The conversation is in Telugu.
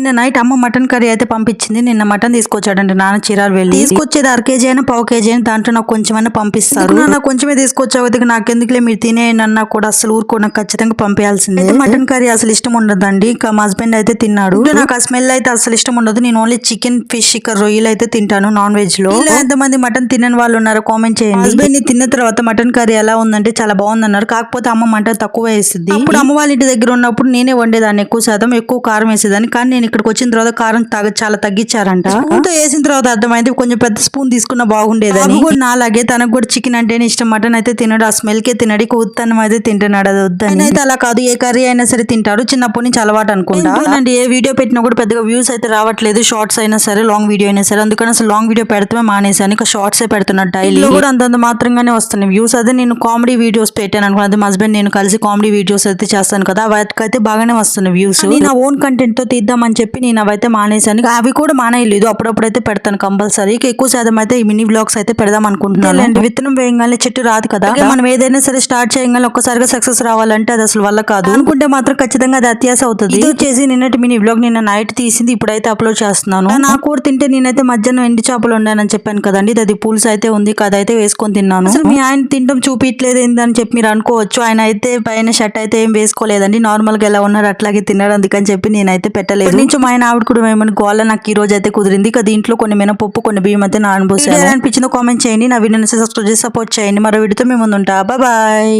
నిన్న నైట్ అమ్మ మటన్ కర్రీ అయితే పంపించింది. నిన్న మటన్ తీసుకొచ్చాడండి నాన్న చీరాలు వెళ్ళి. తీసుకొచ్చేది అర కేజీ అయినా పావు కేజీ అయినా దాంట్లో నాకు కొంచెమైనా పంపిస్తారు. నాకు కొంచెమే తీసుకొచ్చావు? ఇది నాకెందుకులే? మీరు తినేయనన్నా కూడా అసలు ఊరుకో నాకు ఖచ్చితంగా పంపించాల్సిందే అయితే మటన్ కర్రీ అసలు ఇష్టం ఉండదండి. ఇంకా మా హస్బెండ్ అయితే తిన్నాడు. నాకు ఆ స్మెల్ అయితే అసలు ఇష్టం ఉండదు. నేను ఓన్లీ చికెన్ ఫిష్ ఇక రొయ్యలు అయితే తింటాను నాన్ వెజ్లో. ఎంతమంది మటన్ తినని వాళ్ళు ఉన్నారో కామెంట్ చేయండి. హస్బెండ్ని తిన్న తర్వాత మటన్ కర్రీ ఎలా ఉందంటే చాలా బాగుంది అన్నారు కాకపోతే అమ్మ మటన్ తక్కువ వేస్తుంది అప్పుడు అమ్మ వాళ్ళ ఇంటి దగ్గర ఉన్నప్పుడు నేనే వండేదాన్ని ఎక్కువ శాతం. ఎక్కువ కారం వేసేదాన్ని. కానీ నేను ఇక్కడికి వచ్చిన తర్వాత కారం చాలా తగ్గించారంట. స్పూన్తో వేసిన తర్వాత అర్థమైంది కొంచెం పెద్ద స్పూన్ తీసుకున్న బాగుండేదని. కూడా నాలాగే తనకు కూడా చికెన్ అంటేనే ఇష్టం మటన్ అయితే తినడు ఆ స్మెల్ కే తినడు ఇక ఉత్తన్నం అయితే తింటున్నాడు అది వద్దని. అయితే అలా కాదు ఏ కర్రీ అయినా సరే తింటాడు చిన్నప్పటి నుంచి అలవాటు అనుకుంటా. అండి ఏ వీడియో పెట్టినా కూడా పెద్దగా వ్యూస్ అయితే రావట్లేదు షార్ట్స్ అయినా సరే లాంగ్ వీడియో అయినా సరే. అందుకని అసలు లాంగ్ వీడియో పెడతామే మానేసాను ఇక షార్ట్స్ పెడుతున్నాడు డైలీ. కూడా అంతంత మాత్రంగానే వస్తున్నాయి వ్యూస్. అదే నేను కామెడీ వీడియోస్ పెట్టాను అనుకున్నది మా హస్బెండ్ నేను కలిసి కామెడీ వీడియోస్ అయితే చేస్తాను కదా వాటికైతే బాగానే వస్తున్నాయి వ్యూస్. నా ఓన్ కంటెంట్తో తీద్దామని చెప్పి నేను అవైతే మానేసాను ఇక అవి కూడా మానేయలేదు. అప్పుడప్పుడు అయితే పెడతాను కంపల్సరీ. ఇక ఎక్కువ శాతం అయితే ఈ మినీ బ్లాగ్స్ అయితే పెడదాం అనుకుంటున్నాను. విత్తనం వేయగానే చెట్టు రాదు కదా. మనం ఏదైనా సరే స్టార్ట్ చేయగానే ఒక్కసారిగా సక్సెస్ రావాలంటే అది అసలు వల్ల కాదు. అనుకుంటే మాత్రం ఖచ్చితంగా అది అత్యాస అవుతుంది. ఇది వచ్చేసి నిన్నటి మినీ బ్లాగ్ నిన్న నైట్ తీసింది. ఇప్పుడైతే అప్లోడ్ చేస్తున్నాను. నా కూర తింటే నేనైతే మధ్యాహ్నం ఎండి చేపలు ఉండానని చెప్పాను కదండి. ఇది అది పులుసు అయితే ఉంది. కదా అయితే వేసుకొని తిన్నాను. అసలు మీ ఆయన తినడం చూపించలేదు ఏందని చెప్పి మీరు అనుకోవచ్చు. ఆయన అయితే పైన షర్ట్ అయితే ఏం వేసుకోలేదండి. నార్మల్గా ఎలా ఉన్నారు అట్లాగే తిన్నాడు అందుకని చెప్పి నేనైతే పెట్టలేదు. నుంచి మా ఆయన ఆవిడ కూడా మేము గోల నాకు ఈ రోజు అయితే కుదిరింది. ఇక దీంట్లో కొన్ని మినపప్పు కొన్ని బియ్యం అయితే నానబోసాను అనిపించిందో కామెంట్ చేయండి. నా వీడియోని సబ్స్క్రైబ్ చేసి సపోర్ట్ చేయండి. మరో వీడితో మేము ముందుంటా బాయ్